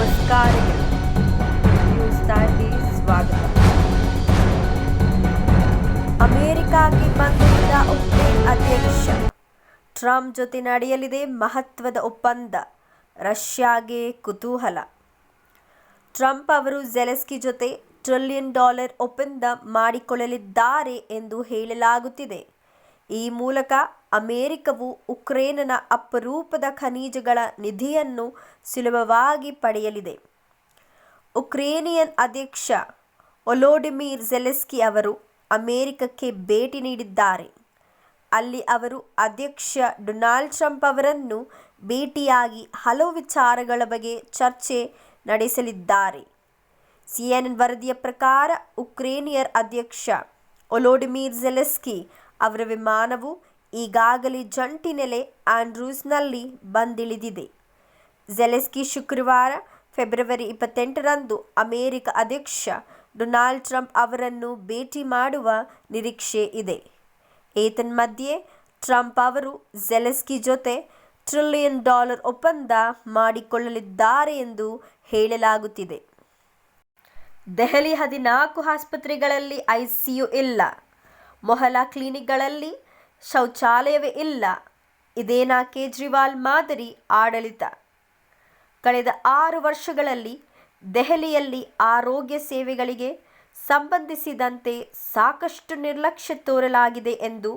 ನಮಸ್ಕಾರಗಳು. ನ್ಯೂಸ್ ಸ್ವಾಗತ. ಅಮೆರಿಕಾಗೆ ಬಂದಿದ್ದ ಉಕ್ರೇನ್ ಅಧ್ಯಕ್ಷ. ಟ್ರಂಪ್ ಜೊತೆ ನಡೆಯಲಿದೆ ಮಹತ್ವದ ಒಪ್ಪಂದ. ರಷ್ಯಾಗೆ ಕುತೂಹಲ. ಟ್ರಂಪ್ ಅವರು ಜೆಲೆಸ್ಕಿ ಜೊತೆ ಟ್ರಿಲಿಯನ್ ಡಾಲರ್ ಒಪ್ಪಂದ ಮಾಡಿಕೊಳ್ಳಲಿದ್ದಾರೆ ಎಂದು ಹೇಳಲಾಗುತ್ತಿದೆ. ಈ ಮೂಲಕ ಅಮೆರಿಕವು ಉಕ್ರೇನ್ನ ಅಪರೂಪದ ಖನಿಜಗಳ ನಿಧಿಯನ್ನು ಸುಲಭವಾಗಿ ಪಡೆಯಲಿದೆ. ಉಕ್ರೇನಿಯನ್ ಅಧ್ಯಕ್ಷ ಒಲೋಡಿಮಿರ್ ಜೆಲೆಸ್ಕಿ ಅವರು ಅಮೆರಿಕಕ್ಕೆ ಭೇಟಿ ನೀಡಿದ್ದಾರೆ. ಅಲ್ಲಿ ಅವರು ಅಧ್ಯಕ್ಷ ಡೊನಾಲ್ಡ್ ಟ್ರಂಪ್ ಅವರನ್ನು ಭೇಟಿಯಾಗಿ ಹಲವು ವಿಚಾರಗಳ ಬಗ್ಗೆ ಚರ್ಚೆ ನಡೆಸಲಿದ್ದಾರೆ. ಸಿಎನ್ಎನ್ ವರದಿಯ ಪ್ರಕಾರ ಉಕ್ರೇನಿಯರ್ ಅಧ್ಯಕ್ಷ ಒಲೋಡಿಮಿರ್ ಜೆಲೆಸ್ಕಿ ಅವರ ವಿಮಾನವು ಈಗಾಗಲೇ ಜಂಟಿ ನೆಲೆ ಆಂಡ್ರೂಸ್ನಲ್ಲಿ ಬಂದಿಳಿದಿದೆ. ಜೆಲೆಸ್ಕಿ ಶುಕ್ರವಾರ, ಫೆಬ್ರವರಿ ಇಪ್ಪತ್ತೆಂಟರಂದು ಅಮೆರಿಕ ಅಧ್ಯಕ್ಷ ಡೊನಾಲ್ಡ್ ಟ್ರಂಪ್ ಅವರನ್ನು ಭೇಟಿ ಮಾಡುವ ನಿರೀಕ್ಷೆ ಇದೆ. ಏತನ್ಮಧ್ಯೆ ಟ್ರಂಪ್ ಅವರು ಜೆಲೆಸ್ಕಿ ಜೊತೆ ಟ್ರಿಲಿಯನ್ ಡಾಲರ್ ಒಪ್ಪಂದ ಮಾಡಿಕೊಳ್ಳಲಿದ್ದಾರೆ ಎಂದು ಹೇಳಲಾಗುತ್ತಿದೆ. ದೆಹಲಿ ಹದಿನಾಲ್ಕು ಆಸ್ಪತ್ರೆಗಳಲ್ಲಿ ಐಸಿಯು ಇಲ್ಲ. ಮೊಹಲ್ಲಾ ಕ್ಲಿನಿಕ್ಗಳಲ್ಲಿ ಶೌಚಾಲಯವೇ ಇಲ್ಲ. ಇದೇನಾ ಕೇಜ್ರಿವಾಲ್ ಮಾದರಿ ಆಡಳಿತ? ಕಳೆದ ಆರು ವರ್ಷಗಳಲ್ಲಿ ದೆಹಲಿಯಲ್ಲಿ ಆರೋಗ್ಯ ಸೇವೆಗಳಿಗೆ ಸಂಬಂಧಿಸಿದಂತೆ ಸಾಕಷ್ಟು ನಿರ್ಲಕ್ಷ್ಯ ತೋರಲಾಗಿದೆ ಎಂದು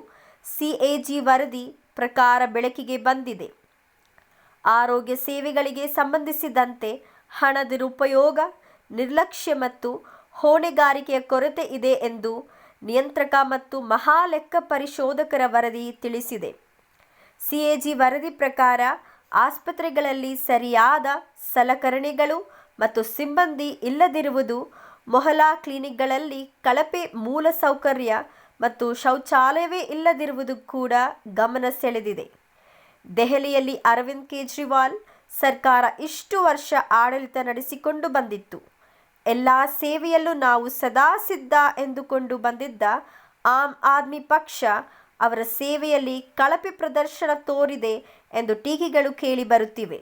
ಸಿಎಜಿ ವರದಿ ಪ್ರಕಾರ ಬೆಳಕಿಗೆ ಬಂದಿದೆ. ಆರೋಗ್ಯ ಸೇವೆಗಳಿಗೆ ಸಂಬಂಧಿಸಿದಂತೆ ಹಣ ದುರುಪಯೋಗ ನಿರ್ಲಕ್ಷ್ಯ ಮತ್ತು ಹೊಣೆಗಾರಿಕೆಯ ಕೊರತೆ ಇದೆ ಎಂದು ನಿಯಂತ್ರಕ ಮತ್ತು ಮಹಾಲೆಕ್ಕ ಪರಿಶೋಧಕರ ವರದಿ ತಿಳಿಸಿದೆ. ಸಿಎಜಿ ವರದಿ ಪ್ರಕಾರ ಆಸ್ಪತ್ರೆಗಳಲ್ಲಿ ಸರಿಯಾದ ಸಲಕರಣೆಗಳು ಮತ್ತು ಸಿಬ್ಬಂದಿ ಇಲ್ಲದಿರುವುದು ಮೊಹಲಾ ಕ್ಲಿನಿಕ್ಗಳಲ್ಲಿ ಕಳಪೆ ಮೂಲಸೌಕರ್ಯ ಮತ್ತು ಶೌಚಾಲಯವೇ ಇಲ್ಲದಿರುವುದು ಕೂಡ ಗಮನ ಸೆಳೆದಿದೆ. ದೆಹಲಿಯಲ್ಲಿ ಅರವಿಂದ್ ಕೇಜ್ರಿವಾಲ್ ಸರ್ಕಾರ ಇಷ್ಟು ವರ್ಷ ಆಡಳಿತ ನಡೆಸಿಕೊಂಡು ಬಂದಿತ್ತು. ಎಲ್ಲ ಸೇವೆಯಲ್ಲೂ ನಾವು ಸದಾ ಸಿದ್ಧ ಎಂದುಕೊಂಡು ಬಂದಿದ್ದ ಆಮ್ ಆದ್ಮಿ ಪಕ್ಷ ಅವರ ಸೇವೆಯಲ್ಲಿ ಕಳಪೆ ಪ್ರದರ್ಶನ ತೋರಿದೆ ಎಂದು ಟೀಕೆಗಳು ಕೇಳಿ ಬರುತ್ತಿವೆ.